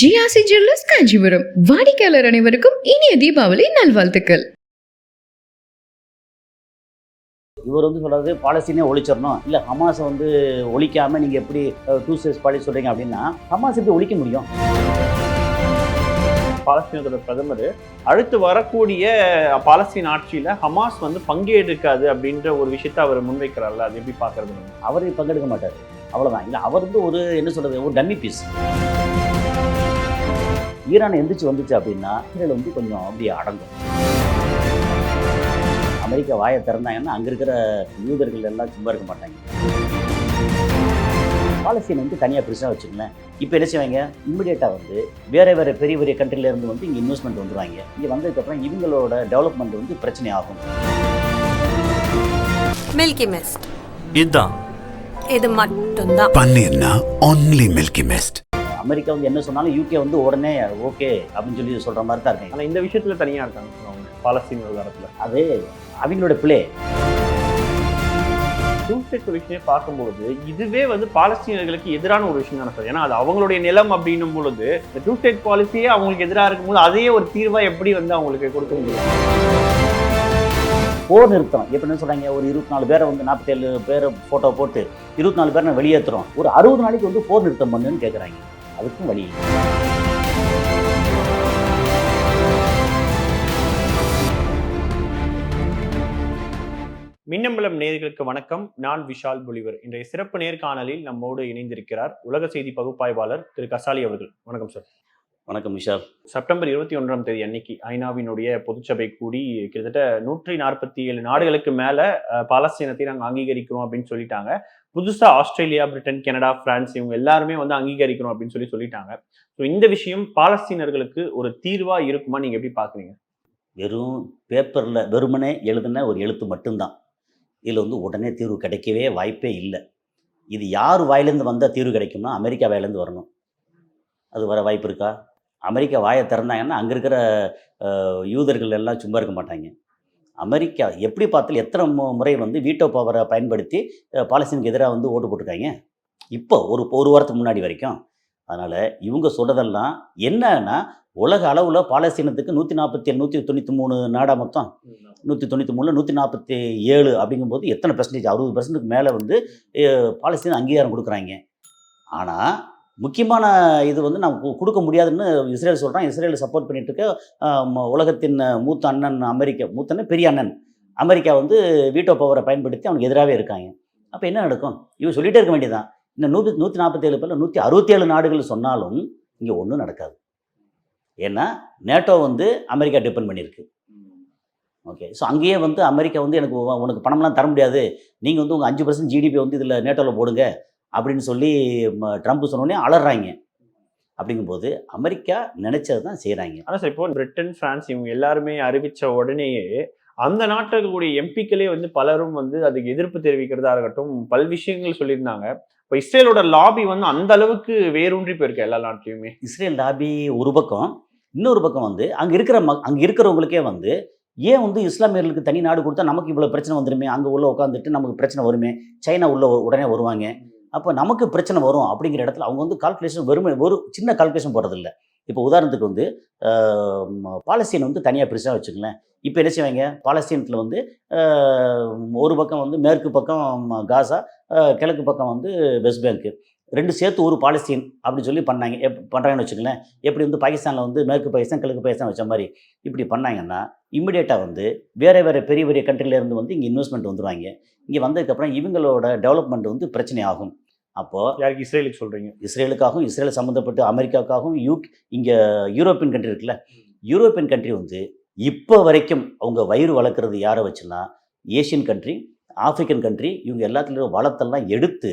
GRC jewellers Kanchipuram வாடிக்கையாளர் அனைவருக்கும் இனிய தீபாவளி நல்வாழ்த்துக்கள். இவர் வந்து சொல்றது பாலஸ்தீனே ஒழிச்சிடணும். இல்லை ஹமாஸை வந்து ஒழிக்காம நீங்கள் எப்படி டூ ஸ்டேட்ஸ் பாலிசி சொல்கிறீங்க அப்படின்னா ஹமாஸ் எப்படி ஒழிக்க முடியும்? பாலஸ்தீனத்தோட பிரதமர் அடுத்து வரக்கூடிய பாலஸ்தீன் ஆட்சியில ஹமாஸ் வந்து பங்கேற்காது அப்படின்ற ஒரு விஷயத்த அவர் முன்வைக்கிறார்ல அது எப்படி பாக்குறது நம்ம? அவர் பங்கெடுக்க மாட்டார். அவ்வளோதான் இல்லை அவர் வந்து ஒரு என்ன சொல்கிறது ஒரு டம்மி பீஸ். ஈரான் எந்திரிச்சு வந்துச்சு அப்படின்னா இஸ்ரேல் வந்து கொஞ்சம் அப்படியே அடங்கும். அமெரிக்கா வாயை திறந்தாங்கன்னா அங்கே இருக்கிற யூதர்கள் எல்லாம் சும்மா இருக்க மாட்டாங்க. பாலஸ்தீன் வந்து தனியாக பெருசாக வச்சுங்களேன் இப்போ என்ன செய்வாங்க? இம்மிடியேட்டாக வந்து வேறு வேறு பெரிய பெரிய இருந்து வந்து இங்கே இன்வெஸ்ட்மெண்ட் வந்துருவாங்க. இங்கே வந்ததுக்கப்புறம் இவங்களோட டெவலப்மெண்ட் வந்து பிரச்சனை ஆகும். மில்கி மிஸ்ட் இதுதான் இது மட்டும்தான். பன்னீர்னா ஒன்லி மில்கி மிஸ்ட் அமெரிக்கா வந்து என்ன சொன்னாலும் யூகே வந்து உடனே ஓகே அப்படின்னு சொல்லி சொல்கிற மாதிரி தான் இருக்காங்க ஆனா இந்த விஷயத்துல தனியா இருக்காங்க அவங்க. பாலஸ்தீன் விவகாரத்துல. அது அவங்களோட பிளே டூ ஸ்டேட் விஷயம் பார்க்கும்போது இதுவே வந்து பாலஸ்தீனர்களுக்கு எதிரான ஒரு விஷயம் தானே சார் ஏன்னா அது அவங்களுடைய நிலம் அப்படின்னும் பொழுது இந்த டூ ஸ்டேட் பாலிசியே அவங்களுக்கு எதிராக இருக்கும்போது அதையே ஒரு தீர்வா எப்படி வந்து அவங்களுக்கு கொடுக்க முடியும்? போர் நிறுத்தம் எப்படி என்ன சொல்கிறாங்க ஒரு இருபத்தி நாலு பேரை வந்து நாற்பத்தேழு பேரை ஃபோட்டோ போட்டு இருபத்தி நாலு பேரை வெளியேற்றுறோம் ஒரு அறுபது நாளைக்கு வந்து போர் நிறுத்தம் பண்ணுன்னு கேட்குறாங்க அதுக்கும் வழி இல்லை. மின்னம்பலம் நேர்களுக்கு வணக்கம். நான் விஷால் பொலிவர். இன்றைய சிறப்பு நேர்காணலில் நம்மோடு இணைந்திருக்கிறார் உலக செய்தி பகுப்பாய்வாளர் திரு கசாலி அவர்கள். வணக்கம் சார். வணக்கம் விஷால். செப்டம்பர் இருபத்தி ஒன்றாம் தேதி அன்னைக்கு ஐநாவினுடைய பொதுச்சபை கூடி கிட்டத்தட்ட நூற்றி நாற்பத்தி ஏழு நாடுகளுக்கு மேல பாலஸ்தீனத்தை நாங்கள் அங்கீகரிக்கிறோம் அப்படின்னு சொல்லிட்டாங்க. புதுசா ஆஸ்திரேலியா பிரிட்டன் கனடா பிரான்ஸ் இவங்க எல்லாருமே வந்து அங்கீகரிக்கிறோம் அப்படின்னு சொல்லி சொல்லிட்டாங்க. ஸோ இந்த விஷயம் பாலஸ்தீனர்களுக்கு ஒரு தீர்வா இருக்குமா நீங்க எப்படி பாக்குறீங்க? வெறும் பேப்பரில் வெறுமனே எழுதின ஒரு எழுத்து மட்டும்தான். இதில் வந்து உடனே தீர்வு கிடைக்கவே வாய்ப்பே இல்லை. இது யார் வாயிலேருந்து வந்தால் தீர்வு கிடைக்கும்னா அமெரிக்கா வாயிலேருந்து வரணும். அது வர வாய்ப்பு இருக்கா? அமெரிக்கா வாயை திறந்தாங்கன்னா அங்கே இருக்கிற யூதர்கள் எல்லாம் சும்மா இருக்க மாட்டாங்க. அமெரிக்கா எப்படி பார்த்தாலும் எத்தனை முறை வந்து வீட்டோ பவரை பயன்படுத்தி பாலஸ்தீனுக்கு எதிராக வந்து ஓட்டு போட்டிருக்காங்க? இப்போ ஒரு ஒரு வாரத்துக்கு முன்னாடி வரைக்கும். அதனால் இவங்க சொல்கிறதெல்லாம் என்னன்னா உலக அளவில் பாலஸ்தீனத்துக்கு நூற்றி நாற்பத்தி ஏழு நூற்றி தொண்ணூற்றி மூணு நாடா மொத்தம். நூற்றி தொண்ணூற்றி மூணில் நூற்றி நாற்பத்தி ஏழு அப்படிங்கும்போது எத்தனை பெர்சன்டேஜ் அறுபது பெர்சன்ட்டுக்கு மேலே வந்து பாலஸ்தீன் அங்கீகாரம் கொடுக்குறாங்க. ஆனால் முக்கியமான இது வந்து நம்ம கொடுக்க முடியாதுன்னு இஸ்ரேல் சொல்கிறான் இஸ்ரேல் சப்போர்ட் பண்ணிட்டு இருக்க உலகத்தின் மூத்த அண்ணன் அமெரிக்கா மூத்த அண்ணன் பெரிய அண்ணன். அமெரிக்கா வந்து வீட்டோ பவரை பயன்படுத்தி அவனுக்கு எதிராகவே இருக்காங்க. அப்போ என்ன நடக்கும்? இவன் சொல்லிட்டே இருக்க வேண்டியதான் இந்த நூற்றி நூற்றி நாற்பத்தேழு பேரில் நூற்றி அறுபத்தேழு நாடுகள் சொன்னாலும் இங்கே ஒன்றும் நடக்காது. ஏன்னா நேட்டோ வந்து அமெரிக்கா டிபெண்ட் பண்ணியிருக்கு. ஓகே. ஸோ அங்கேயே வந்து அமெரிக்கா வந்து எனக்கு உனக்கு பணம்லாம் தர முடியாது. நீங்கள் வந்து உங்கள் அஞ்சு பர்சன்ட் ஜிடிபி வந்து இதில் நேட்டோவில் போடுங்க. அப்படின்னு சொல்லி ட்ரம்ப் சொன்னோடனே அலறாங்க. அப்படிங்கும்போது அமெரிக்கா நினைச்சது தான் செய்கிறாங்க ஆனா சார் இப்போ பிரிட்டன் பிரான்ஸ் இவங்க எல்லாருமே அறிவிச்ச உடனேயே அந்த நாட்டில் இருக்கக்கூடிய எம்பிக்களே வந்து பலரும் வந்து அதுக்கு எதிர்ப்பு தெரிவிக்கிறதா இருக்கட்டும் பல் விஷயங்கள் சொல்லியிருந்தாங்க. இப்போ இஸ்ரேலோட லாபி வந்து அந்த அளவுக்கு வேரூன்றி போயிருக்கு எல்லா நாட்டிலையுமே. இஸ்ரேல் லாபி ஒரு பக்கம் இன்னொரு பக்கம் வந்து அங்கே இருக்கிற ம அங்கே இருக்கிறவங்களுக்கே வந்து ஏன் வந்து இஸ்லாமியர்களுக்கு தனி நாடு கொடுத்தா நமக்கு இவ்வளோ பிரச்சனை வந்துருமே? அங்கே உள்ள உட்காந்துட்டு நமக்கு பிரச்சனை வருமே? சைனா உள்ள உடனே வருவாங்க. அப்போ நமக்கு பிரச்சனை வரும் அப்படிங்கிற இடத்துல அவங்க வந்து கால்குலேஷன் வெறும் ஒரு சின்ன கால்குலேஷன் போடுறதில்ல. இப்போ உதாரணத்துக்கு வந்து பாலஸ்தீன் வந்து தனியாக பெருசாக வச்சுக்கலேன் இப்போ என்ன செய்வாங்க? பாலஸ்தீனத்தில் வந்து ஒரு பக்கம் வந்து மேற்கு பக்கம் காசா கிழக்கு பக்கம் வந்து வெஸ்ட் பேங்க்கு ரெண்டு சேர்த்து ஒரு பாலஸ்தீன் அப்படின்னு சொல்லி பண்ணாங்க. எப் பண்ணுறாங்கன்னு வச்சுக்கலேன் எப்படி வந்து பாகிஸ்தானில் வந்து மேற்கு பாகிஸ்தான் கிழக்கு பாகிஸ்தான் வச்ச மாதிரி இப்படி பண்ணாங்கன்னா இம்மிடியேட்டாக வந்து வேறு வேறு பெரிய பெரிய கண்ட்ரிலேருந்து வந்து இங்கே இன்வெஸ்ட்மெண்ட் வந்துடுவாங்க இங்கே வந்ததுக்கப்புறம் இவங்களோட டெவலப்மெண்ட் வந்து பிரச்சனை ஆகும். அப்போது யாருக்கு? இஸ்ரேலுக்கு சொல்றீங்க. இஸ்ரேலுக்காகவும் இஸ்ரேல் சம்மந்தப்பட்டு அமெரிக்காவுக்காகவும் யூக் இங்கே யூரோப்பியன் கண்ட்ரி இருக்குல்ல? யூரோப்பியன் கண்ட்ரி வந்து இப்போ வரைக்கும் அவங்க வயிறு வளர்க்குறது யாரை வச்சுன்னா ஏஷியன் கண்ட்ரி ஆப்பிரிக்கன் கண்ட்ரி இவங்க எல்லாத்துலேயும் வளத்தெல்லாம் எடுத்து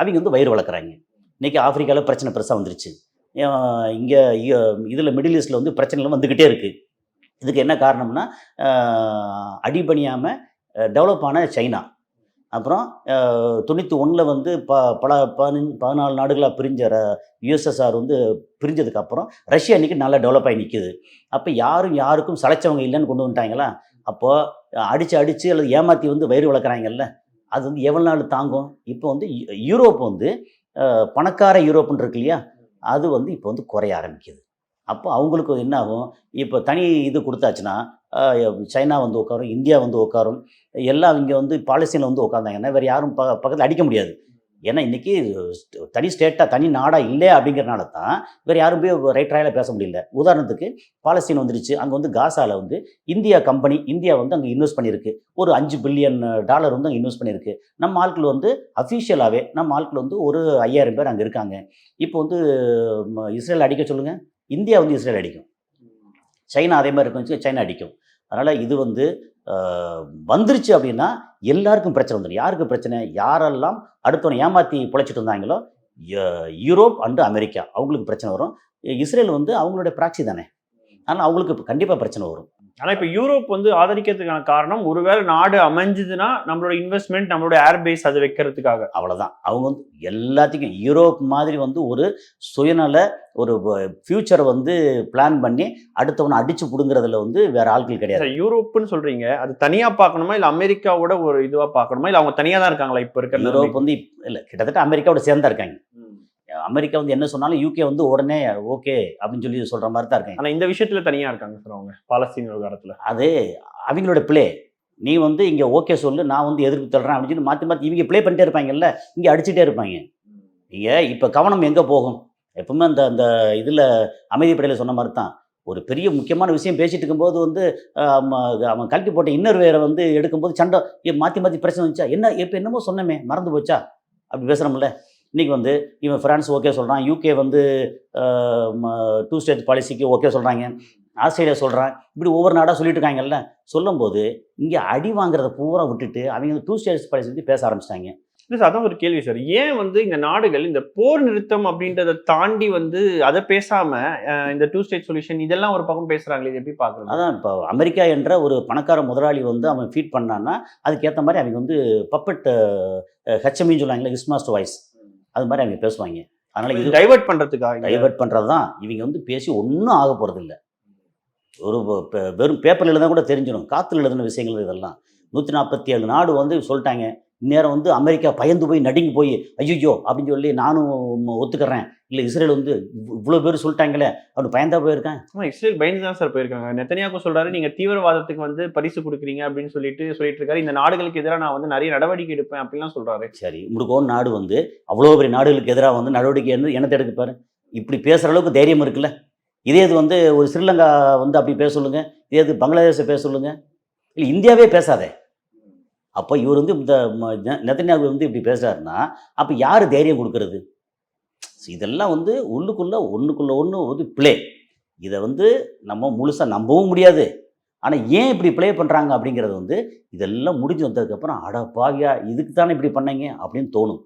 அவங்க வந்து வயிறு வளர்க்குறாங்க. இன்றைக்கி ஆப்பிரிக்காவில் பிரச்சனை பெருசாக வந்துருச்சு. இங்கே இதில் மிடில் ஈஸ்டில் வந்து பிரச்சனைலாம் வந்துக்கிட்டே இருக்குது இதுக்கு என்ன காரணம்னா அடிபணியாமல் டெவலப் ஆன சைனா. அப்புறம் தொண்ணூற்றி ஒன்றில் வந்து ப பல பதினஞ்சு பதினாலு நாடுகளாக பிரிஞ்ச யுஎஸ்எஸ்ஆர் வந்து பிரிஞ்சதுக்கு அப்புறம் ரஷ்யா இன்றைக்கி நல்லா டெவலப் ஆகி நிற்குது அப்போ யாரும் யாருக்கும் சளைச்சவங்க இல்லைன்னு கொண்டு வந்துட்டாங்களா? அப்போது அடித்து அடித்து அல்லது ஏமாற்றி வந்து வயிறு வளர்க்குறாங்கல்ல அது வந்து எவ்வளோ நாள் தாங்கும்? இப்போ வந்து யூரோப் வந்து பணக்கார யூரோப்புன்னு இருக்கு இல்லையா அது வந்து இப்போ வந்து குறைய ஆரம்பிக்குது. அப்போ அவங்களுக்கு என்ன ஆகும்? இப்போ தனி இது கொடுத்தாச்சுன்னா சைனா வந்து உட்காரும் இந்தியா வந்து உட்காரும் எல்லாம் இங்கே வந்து பாலஸ்தீனில் வந்து உட்காந்தாங்கன்னா வேறு யாரும் ப பக்கத்தில் அடிக்க முடியாது. ஏன்னா இன்றைக்கி தனி ஸ்டேட்டாக தனி நாடாக இல்லை அப்படிங்கிறனால தான் வேறு யாரும் போய் ரைட் ராயில் பேச முடியல. உதாரணத்துக்கு பாலஸ்தீன் வந்துருச்சு. அங்கே வந்து காசாவில் வந்து இந்தியா கம்பெனி இந்தியா வந்து அங்கே இன்வெஸ்ட் பண்ணியிருக்கு. ஒரு அஞ்சு பில்லியன் டாலர் வந்து அங்கே இன்வெஸ்ட் பண்ணியிருக்கு. நம்ம ஆட்கள் வந்து அஃபிஷியலாகவே நம்ம ஆட்கள் வந்து ஒரு ஐயாயிரம் பேர் அங்கே இருக்காங்க. இப்போ வந்து இஸ்ரேல் அடிக்க சொல்லுங்கள் இந்தியா வந்து இஸ்ரேல் அடிக்கும். சைனா அதே மாதிரி இருக்கும் சைனா அடிக்கும். அதனால் இது வந்து வந்துருச்சு அப்படின்னா எல்லாருக்கும் பிரச்சனை வந்துடும் யாருக்கு பிரச்சனை? யாரெல்லாம் அடுத்தவனை ஏமாற்றி பிழைச்சிட்டு இருந்தாங்களோ யூரோப் அண்டு அமெரிக்கா. அவங்களுக்கு பிரச்சனை வரும். இஸ்ரேல் வந்து அவங்களுடைய ப்ராக்சி தானே. அதனால் அவங்களுக்கு கண்டிப்பாக பிரச்சனை வரும். ஆனா இப்ப யூரோப் வந்து ஆதரிக்கிறதுக்கான காரணம் ஒருவேளை நாடு அமைஞ்சதுன்னா நம்மளோட இன்வெஸ்ட்மெண்ட் நம்மளோட ஏர்பேஸ் அது வைக்கிறதுக்காக. அவ்வளோதான் அவங்க வந்து எல்லாத்துக்கும் யூரோப் மாதிரி வந்து ஒரு சுயநல ஒரு ஃப்யூச்சரை வந்து பிளான் பண்ணி அடுத்தவனை அடிச்சு பிடுங்குறதுல வந்து வேற ஆட்கள் கிடையாது. யூரோப்னு சொல்றீங்க அது தனியா பார்க்கணுமா? இல்ல அமெரிக்காவோட ஒரு இதுவா பார்க்கணுமா? இல்ல அவங்க தனியா தான் இருக்காங்களா இப்ப இருக்கிற யூரோப் வந்து இல்ல கிட்டத்தட்ட அமெரிக்காவோட சேர்ந்தா இருக்காங்க. அமெரிக்கா வந்து என்ன சொன்னாலும் யூகே வந்து உடனே ஓகே அப்படின்னு சொல்லி சொல்ற மாதிரி தான் இருக்காங்க ஆனா இந்த விஷயத்துல தனியா இருக்காங்க சார் அவங்க பாலஸ்தீன் விவகாரத்துல. அது அவங்களோட ப்ளே நீ வந்து இங்க ஓகே சொல்லு நான் வந்து எதிர்ப்பு தள்ளுறேன் அப்படின்னு சொல்லி மாற்றி மாற்றி இவங்க ப்ளே பண்ணிட்டே இருப்பாங்கல்ல இங்கே அடிச்சுட்டே இருப்பாங்க. நீங்க இப்போ கவனம் எங்கே போகும்? எப்பவுமே அந்த அந்த இதில் அமைதிப்படையில் சொன்ன மாதிரி தான். ஒரு பெரிய முக்கியமான விஷயம் பேசிட்டு இருக்கும்போது வந்து அவன் கழட்டி போட்ட இன்னர் வேரை வந்து எடுக்கும்போது சண்டை மாற்றி மாற்றி பிரச்சனை வந்துச்சா? என்ன இப்போ என்னமோ சொன்னமே மறந்து போச்சா? அப்படி பேசுகிறோம்ல இன்றைக்கி வந்து இவன் ஃப்ரான்ஸ் ஓகே சொல்கிறான் யூகே வந்து டூ ஸ்டேட் பாலிசிக்கு ஓகே சொல்கிறாங்க ஆஸ்திரேலியா சொல்கிறான் இப்படி ஒவ்வொரு நாடாக சொல்லிட்டு இருக்காங்கல்ல. சொல்லும்போது இங்கே அடி வாங்குறத பூரா விட்டுட்டு அவங்க டூ ஸ்டேட்ஸ் பாலிசி பற்றி பேச ஆரம்பிச்சிட்டாங்க. இல்ல சார் அதான் ஒரு கேள்வி சார். ஏன் வந்து இந்த நாடுகள் இந்த போர் நிறுத்தம் அப்படின்றத தாண்டி வந்து அதை பேசாம இந்த டூ ஸ்டேட் சொல்யூஷன் இதெல்லாம் ஒரு பக்கம் பேசுறாங்களே இது எப்படி பாக்குறது அதான் இப்போ அமெரிக்கா என்ற ஒரு பணக்கார முதலாளி வந்து அவன் ஃபீட் பண்ணான்னா அதுக்கேற்ற மாதிரி அவங்க வந்து பப்பட் ஹெச்எம்இன்னு சொல்லுவாங்களே இஸ்மாஸ்ட் வாய்ஸ் அது மாதிரி அவங்க பேசுவாங்க. அதனால் இது டைவர்ட் பண்றதுக்காக டைவர்ட் பண்ணுறது தான் இவங்க வந்து பேசி ஒன்றும் ஆக போகிறது இல்லை. ஒரு வெறும் பேப்பரில் எழுதினா கூட தெரிஞ்சிடும் காற்றுல எழுதின விஷயங்கள் இதெல்லாம். நூற்றி நாற்பத்தி ஏழு நாடு வந்து சொல்லிட்டாங்க. இந்நேரம் வந்து அமெரிக்கா பயந்து போய் நடுங்கி போய் ஐயோ அப்படின்னு சொல்லி நானும் ஒத்துக்கிறேன். இல்லை இஸ்ரேல் வந்து இவ்- இவ்வளோ பேர் சொல்லிட்டாங்களே அவனு பயந்தா போயிருக்கேன். ஆமா இஸ்ரேல் பயந்து தான் சார் போயிருக்காங்க. நெத்தனியாக்கு சொல்றாரு நீங்க தீவிரவாதத்துக்கு வந்து பரிசு கொடுக்குறீங்க அப்படின்னு சொல்லிட்டு சொல்லிட்டு இருக்காரு. இந்த நாடுகளுக்கு எதிராக நான் வந்து நிறைய நடவடிக்கை எடுப்பேன் அப்படிலாம் சொல்றாரு. சரி முடுக்கோன் நாடு வந்து அவ்வளோ பெரிய நாடுகளுக்கு எதிராக வந்து நடவடிக்கை வந்து என்னத்தை எடுக்க பாரு. இப்படி பேசுகிற அளவுக்கு தைரியம் இருக்குல்ல? இதே இது வந்து ஒரு ஸ்ரீலங்கா வந்து அப்படி பேச சொல்லுங்க இதே இது பங்களாதேஷை பேச சொல்லுங்க. இல்லை இந்தியாவே பேசாதே. அப்போ இவர் வந்து இந்த நெத்தன்யாகு வந்து இப்படி பேசுறாருன்னா அப்போ யார் தைரியம் கொடுக்கறது? இதெல்லாம் வந்து உள்ளுக்குள்ள ஒன்றுக்குள்ள ஒன்று வந்து ப்ளே இதை வந்து நம்ம முழுசாக நம்பவும் முடியாது. ஆனால் ஏன் இப்படி ப்ளே பண்ணுறாங்க அப்படிங்கிறது வந்து இதெல்லாம் முடிஞ்சு வந்ததுக்கப்புறம் அட பாவியா இதுக்கு தானே இப்படி பண்ணீங்க அப்படின்னு தோணும்.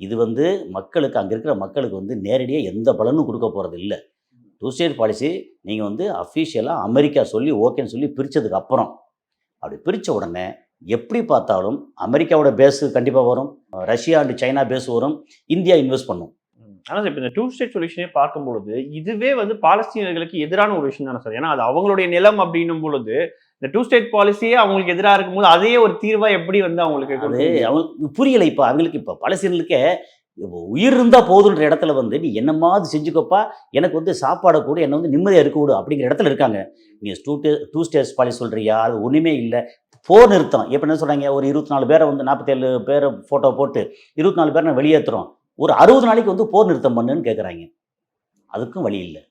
இது வந்து மக்களுக்கு அங்கே இருக்கிற மக்களுக்கு வந்து நேரடியாக எந்த பலனும் கொடுக்க போகிறது இல்லை. டூ ஸ்டேட் பாலிசி நீங்கள் வந்து அஃபீஷியலாக அமெரிக்கா சொல்லி ஓகேன்னு சொல்லி பிரித்ததுக்கு அப்புறம் அப்படி பிரித்த உடனே எப்படி பார்த்தாலும் அமெரிக்காவோட பேஸு கண்டிப்பாக வரும். ரஷ்யா அண்டு சைனா பேஸ் வரும். இந்தியா இன்வெஸ்ட் பண்ணும். ஆனா சார் இப்ப இந்த டூ ஸ்டேட் சொல்யூஷனே பார்க்கும்பொழுது இதுவே வந்து பாலஸ்தீனர்களுக்கு எதிரான ஒரு விஷயம் தானே சார் ஏன்னா அது அவங்களுடைய நிலம் அப்படின்னும் பொழுது இந்த டூ ஸ்டேட் பாலிசியே அவங்களுக்கு எதிராக இருக்கும்போது அதையே ஒரு தீர்வா எப்படி வந்து அவங்களுக்கு அது? அவங்களுக்கு புரியலை இப்போ. அவங்களுக்கு இப்போ இப்போ உயிர் இருந்தால் போதுன்ற இடத்துல வந்து நீ என்னமாவது செஞ்சுக்கப்பா? எனக்கு வந்து சாப்பாடை கூட என்னை வந்து நிம்மதியாக இருக்க விடு அப்படிங்கிற இடத்துல இருக்காங்க. நீ today two states policy சொல்கிறியா அது ஒன்றுமே இல்லை. போர் நிறுத்தம் இப்போ என்ன சொல்கிறாங்க ஒரு இருபத்தி நாலு பேரை வந்து நாற்பத்தேழு பேரை ஃபோட்டோ போட்டு இருபத்தி நாலு பேரை வெளியேற்றுறோம் ஒரு அறுபது நாளைக்கு வந்து போர் நிறுத்தம் பண்ணுன்னு கேட்குறாங்க அதுக்கும் வழி இல்லை.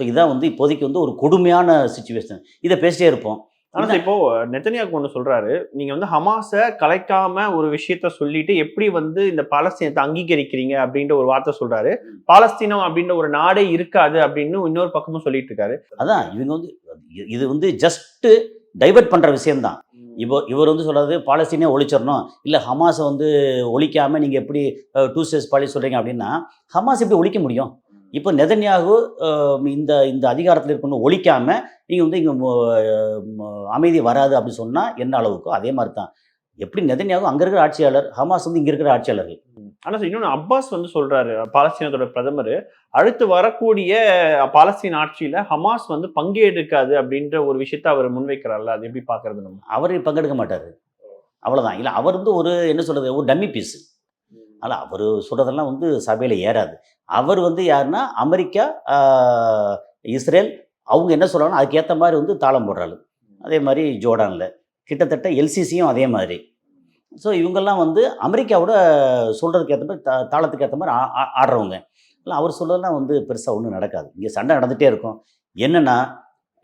ஸோ இதான் வந்து இப்போதைக்கு வந்து ஒரு கொடுமையான சுச்சுவேஷன் இதை பேசிட்டே இருப்போம். ஆனா சார் இப்போ நெத்தனியாக்கு ஒன்று சொல்றாரு. நீங்க வந்து ஹமாஸை கலைக்காம ஒரு விஷயத்த சொல்லிட்டு எப்படி வந்து இந்த பாலஸ்தீனத்தை அங்கீகரிக்கிறீங்க அப்படின்ற ஒரு வார்த்தை சொல்றாரு. பாலஸ்தீனம் அப்படின்ற ஒரு நாடே இருக்காது அப்படின்னு இன்னொரு பக்கமும் சொல்லிட்டு இருக்காரு. அதான் இவங்க வந்து இது வந்து ஜஸ்ட்டு டைவர்ட் பண்ணுற விஷயம்தான். இவர் இவர் வந்து சொல்கிறது பாலஸ்தீனே ஒழிச்சிடணும். இல்லை ஹமாஸை வந்து ஒழிக்காமல் நீங்கள் எப்படி டூ ஸ்டேஸ் பாலி சொல்கிறீங்க அப்படின்னா ஹமாஸ் எப்படி ஒழிக்க முடியும்? இப்போ நெதன்யாகு இந்த இந்த அதிகாரத்தில் இருக்கணும் ஒழிக்காமல் நீங்கள் வந்து இங்கே அமைதி வராது அப்படின்னு சொன்னால் என்ன அளவுக்கோ அதே மாதிரி தான் எப்படி நெதன்யாகு அங்கே இருக்கிற ஆட்சியாளர் ஹமாஸ் வந்து இங்கே இருக்கிற ஆட்சியாளர்கள். ஆனா சார் இன்னொன்று அப்பாஸ் வந்து சொல்றாரு பாலஸ்தீனத்தோட பிரதமர் அடுத்து வரக்கூடிய பாலஸ்தீன் ஆட்சியில ஹமாஸ் வந்து பங்கேற்காது அப்படின்ற ஒரு விஷயத்த அவர் முன்வைக்கிறார்ல அது எப்படி பாக்குறது நம்ம? அவர் பங்கெடுக்க மாட்டார். அவ்வளோதான் இல்லை அவர் வந்து ஒரு என்ன சொல்கிறது ஒரு டம்மி பீஸு. ஆனால் அவர் சொல்கிறதெல்லாம் வந்து சபையில் ஏறாது. அவர் வந்து யாருன்னா அமெரிக்கா இஸ்ரேல் அவங்க என்ன சொல்கிறாங்கன்னா அதுக்கேற்ற மாதிரி வந்து தாளம் போடுறாரு. அதே மாதிரி ஜோர்டானில். கிட்டத்தட்ட எல்சிசியும் அதே மாதிரி. ஸோ இவங்கெல்லாம் வந்து அமெரிக்காவோட சொல்கிறதுக்கு ஏற்ற மாதிரி தா தாளத்துக்கு ஏற்ற மாதிரி ஆடுறவங்க. இல்லை அவர் சொல்கிறதுலாம் வந்து பெருசாக ஒன்றும் நடக்காது. இங்கே சண்டை நடந்துகிட்டே இருக்கும். என்னென்னா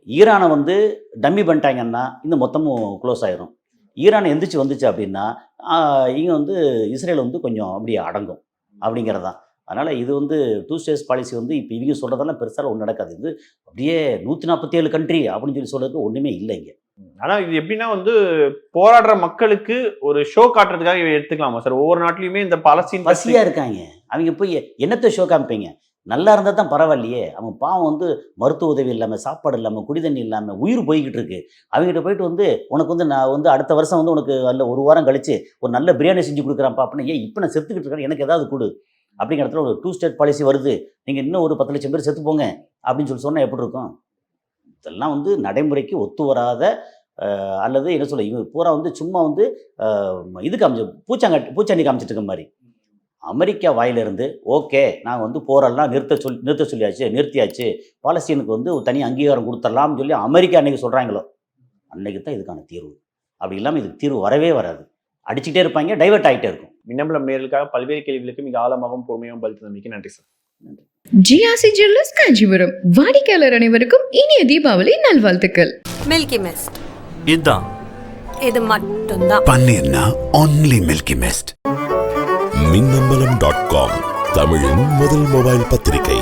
ஈரானை வந்து டம்மி பண்ணிட்டாங்கன்னா இந்த மொத்தமும் க்ளோஸ் ஆயிரும். ஈரான் எந்திரிச்சு வந்துச்சு அப்படின்னா இங்கே வந்து இஸ்ரேல் வந்து கொஞ்சம் அப்படியே அடங்கும் அப்படிங்கிறது தான் அதனால் இது வந்து டூ ஸ்டேட்ஸ் பாலிசி வந்து இப்போ இவங்க சொல்கிறதெல்லாம் பெருசாக ஒன்றும் நடக்காது. இது அப்படியே நூற்றி நாற்பத்தேழு கண்ட்ரி அப்படின்னு சொல்லி சொல்கிறதுக்கு ஒன்றுமே இல்லை இங்கே. ஆனா இது எப்படின்னா வந்து போராடுற மக்களுக்கு ஒரு ஷோ காட்டுறதுக்காக இவ எடுத்துக்கலாமா? சார் ஒவ்வொரு நாட்டிலயுமே இந்த பாலஸ்தீன் பசியா இருக்காங்க. அவங்க போய் என்னத்தை ஷோ காமிப்பீங்க? நல்லா இருந்தால் தான் பரவாயில்லையே. அவன் பாவம் வந்து மருத்துவ உதவி இல்லாமல் சாப்பாடு இல்லாமல் குடி தண்ணி இல்லாமல் உயிர் போய்கிட்டு இருக்கு. அவங்ககிட்ட போயிட்டு வந்து உனக்கு வந்து நான் வந்து அடுத்த வருஷம் வந்து உனக்கு அல்ல ஒரு வாரம் கழிச்சு ஒரு நல்ல பிரியாணி செஞ்சு கொடுக்குறான்ப்பா. அப்படின்னு ஏன் இப்போ நான் செத்துக்கிட்டு இருக்கேன். எனக்கு ஏதாவது கொடு. அப்படிங்கிற இடத்துல ஒரு டூ ஸ்டேட் பாலிசி வருது. நீங்கள் இன்னும் ஒரு பத்து லட்சம் பேர் செத்து போங்க. அப்படின்னு சொல்லி சொன்னால் எப்படி இருக்கும்? இதெல்லாம் வந்து நடைமுறைக்கு ஒத்து வராத அல்லது என்ன சொல்ல இவங்க பூரா வந்து சும்மா வந்து இது காமிச்சு பூச்சாங்கட்டி பூச்சாண்டி காமிச்சிட்டு இருக்க மாதிரி. அமெரிக்கா வாயிலிருந்து ஓகே நாங்கள் வந்து போரெல்லாம் நிறுத்த சொல்லி நிறுத்த சொல்லியாச்சு நிறுத்தியாச்சு பாலஸ்தீனுக்கு வந்து ஒரு தனி அங்கீகாரம் கொடுத்துடலாம்னு சொல்லி அமெரிக்கா அன்னைக்கு சொல்கிறாங்களோ அன்னைக்கு தான் இதுக்கான தீர்வு. அப்படி இல்லாமல் இதுக்கு தீர்வு வரவே வராது. அடிச்சுட்டே இருப்பாங்க டைவர்ட் ஆகிட்டே இருக்கும். மின்னம்பலம் நேர்களுக்காக பல்வேறு கேள்விகளுக்கு மிக ஆழமாகவும் பொறுமையாகவும் பதில் தந்தமைக்கு நன்றி சார். ஜிஆர்சி ஜுவல்லர்ஸ் காஞ்சிபுரம் வாடிக்கையாளர் அனைவருக்கும் இனிய தீபாவளி நல்வாழ்த்துக்கள். மில்கி மிஸ்ட் இதான். இது மட்டும்தான். பன்னீர்னா only Milky Mist. Minnambalam dot com தமிழின் முதல் மொபைல் பத்திரிகை.